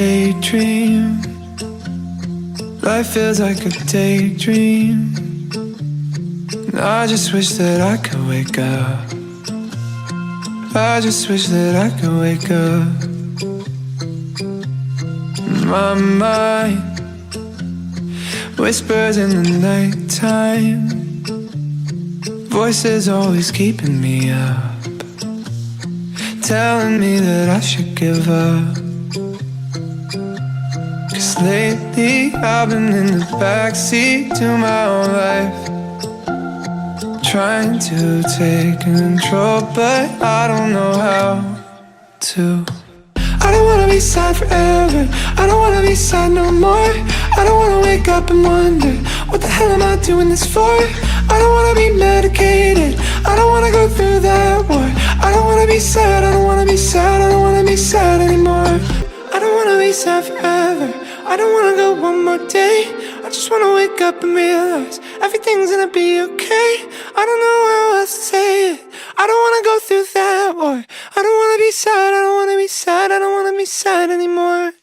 daydream. Life feels like a daydream. And I just wish that I could wake up. I just wish that I could wake up. My mind whispers in the nighttime. Voices always keeping me up, telling me that I should give up. Cause lately I've been in the backseat to my own life. Trying to take control, but I don't know how to. I don't wanna be sad forever. I don't wanna be sad no more. I don't wanna wake up and wonder what the hell am I doing this for? I don't wanna be medicated. I don't wanna go through that war. I don't wanna be sad. I don't wanna be sad. I don't wanna be sad anymore. I don't wanna be sad forever. I don't wanna go one more day. I just wanna wake up and realize everything's gonna be okay. I don't know how else to say it. I don't wanna go through that boy. I don't wanna be sad. I don't wanna be sad. I don't wanna be sad anymore.